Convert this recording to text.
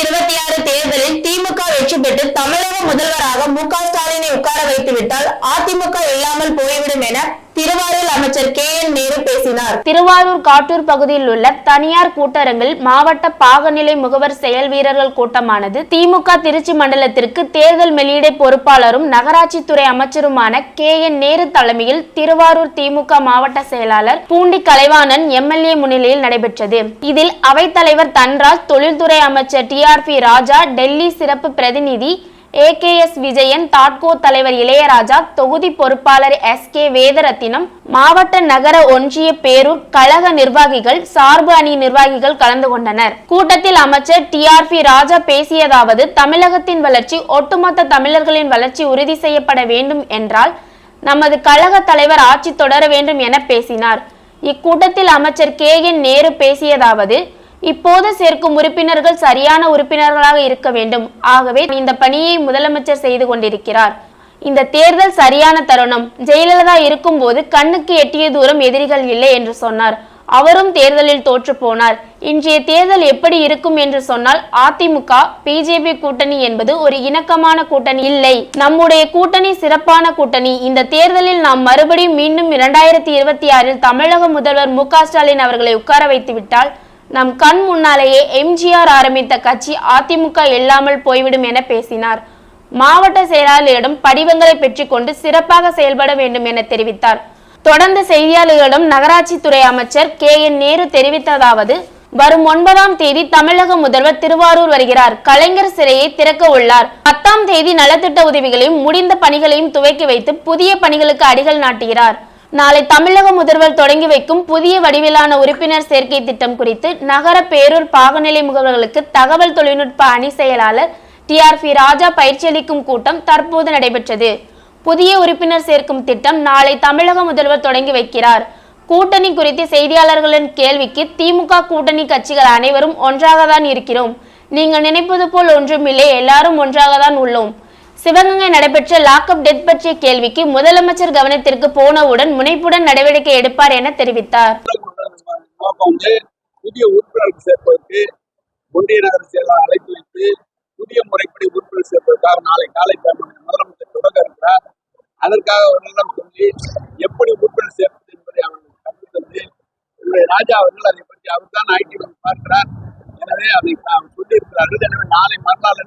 இருபத்தி ஆறு தேர்தலில் திமுக வெற்றி பெற்று தமிழக முதல்வராக மு க ஸ்டாலினை உட்கார வைத்துவிட்டால் அதிமுக இல்லாமல் போய்விடும் என திருவாரூர் அமைச்சர் கே என் நேரு பேசினார். திருவாரூர் காட்டூர் பகுதியில் உள்ள தனியார் கூட்டரங்கில் மாவட்ட பாகநிலை முகவர் செயல் வீரர்கள் கூட்டமானது திமுக திருச்சி மண்டலத்திற்கு தேர்தல் வெளியீடை பொறுப்பாளரும் நகராட்சித்துறை அமைச்சருமான கே என் நேரு தலைமையில் திருவாரூர் திமுக மாவட்ட செயலாளர் பூண்டி கலைவாணன் எம்எல்ஏ முன்னிலையில் நடைபெற்றது. இதில் அவைத்தலைவர் தன்ராஜ் தொழில்துறை அமைச்சர் T R B Raja Delhi சிறப்பு பிரதிநிதி ஏகேஎஸ் விஜயன் தாட்கோ தலைவர் இளையராஜா தொகுதி பொறுப்பாளர் எஸ் கே வேதரத்தினம் மாவட்ட நகர ஒன்றிய பேரூர் கழக நிர்வாகிகள் சார்பு அணி நிர்வாகிகள் கலந்து கொண்டனர். கூட்டத்தில் அமைச்சர் டி ஆர் பி ராஜா பேசியதாவது தமிழகத்தின் வளர்ச்சி ஒட்டுமொத்த தமிழர்களின் வளர்ச்சி உறுதி செய்யப்பட வேண்டும் என்றால் நமது கழக தலைவர் ஆட்சி தொடர வேண்டும் என பேசினார். இக்கூட்டத்தில் அமைச்சர் கே என் நேரு பேசியதாவது இப்போது சேர்க்கும் உறுப்பினர்கள் சரியான உறுப்பினர்களாக இருக்க வேண்டும். ஆகவே இந்த பணியை முதலமைச்சர் செய்து கொண்டிருக்கிறார். இந்த தேர்தல் சரியான தருணம். ஜெயலலிதா இருக்கும்போது கண்ணுக்கு எட்டிய தூரம் எதிரிகள் இல்லை என்று சொன்னார். அவரும் தேர்தலில் தோற்று போனார். இன்றைய தேர்தல் எப்படி இருக்கும் என்று சொன்னால் அதிமுக பிஜேபி கூட்டணி என்பது ஒரு இணக்கமான கூட்டணி இல்லை. நம்முடைய கூட்டணி சிறப்பான கூட்டணி. இந்த தேர்தலில் நாம் மறுபடியும் மீண்டும் இரண்டாயிரத்தி இருபத்தி ஆறில் தமிழக முதல்வர் மு ஸ்டாலின் அவர்களை உட்கார வைத்து விட்டால் நம் கண் முன்னாலேயே எம்ஜிஆர் ஆரம்பித்த கட்சி அதிமுக இல்லாமல் போய்விடும் என பேசினார். மாவட்ட செயலாளரிடம் படிவங்களை பெற்றுக்கொண்டு சிறப்பாக செயல்பட வேண்டும் என தெரிவித்தார். தொடர்ந்து செய்தியாளர்களிடம் நகராட்சித்துறை அமைச்சர் கே என் நேரு தெரிவித்ததாவது வரும் ஒன்பதாம் தேதி தமிழக முதல்வர் திருவாரூர் வருகிறார். கலைஞர் சிறையை திறக்க உள்ளார். பத்தாம் தேதி நலத்திட்ட உதவிகளையும் முடிந்த பணிகளையும் துவக்கி வைத்து புதிய பணிகளுக்கு அடிகள் நாட்டுகிறார். நாளை தமிழக முதல்வர் தொடங்கி வைக்கும் புதிய வடிவிலான உறுப்பினர் சேர்க்கை திட்டம் குறித்து நகர பேரூர் பாகநிலை முகவர்களுக்கு தகவல் தொழில்நுட்ப அணி செயலாளர் டி ஆர் பி ராஜா பயிற்சியளிக்கும் கூட்டம் தற்போது நடைபெற்றது. புதிய உறுப்பினர் சேர்க்கும் திட்டம் நாளை தமிழக முதல்வர் தொடங்கி வைக்கிறார். கூட்டணி குறித்து செய்தியாளர்களின் கேள்விக்கு திமுக கூட்டணி கட்சிகள் அனைவரும் ஒன்றாக தான் இருக்கிறோம். நீங்கள் நினைப்பது போல் ஒன்றுமில்லை எல்லாரும் ஒன்றாக தான் உள்ளோம். சிவகங்கை நடைபெற்ற லாக்அப் டெத் பற்றிய கேள்விக்கு முதலமைச்சர் கவனத்திற்கு போனவுடன் முனைப்புடன் நடவடிக்கை எடுப்பார் என தெரிவித்தார். நோக்கம் புதிய உறுப்பினர்கள் சேர்ப்பதற்கு ஒன்றிய நகர செயலாளர் அழைப்பு வைத்து புதிய முறைப்படி உறுப்பினர் சேர்ப்பதற்காக நாளை காலை முதலமைச்சர் தொடங்க இருக்கிறார். அதற்காக அவர்களிடம் சொல்லி எப்படி உறுப்பினர் சேர்ப்பது என்பதை அவர்கள் கற்றுத்தந்து என்னுடைய ராஜா அவர்கள் அதை பற்றி அவர் தான் ஐடி வந்து பார்க்கிறார். எனவே அதை சொல்லியிருக்கிறார்கள். எனவே நாளை மறுநாள்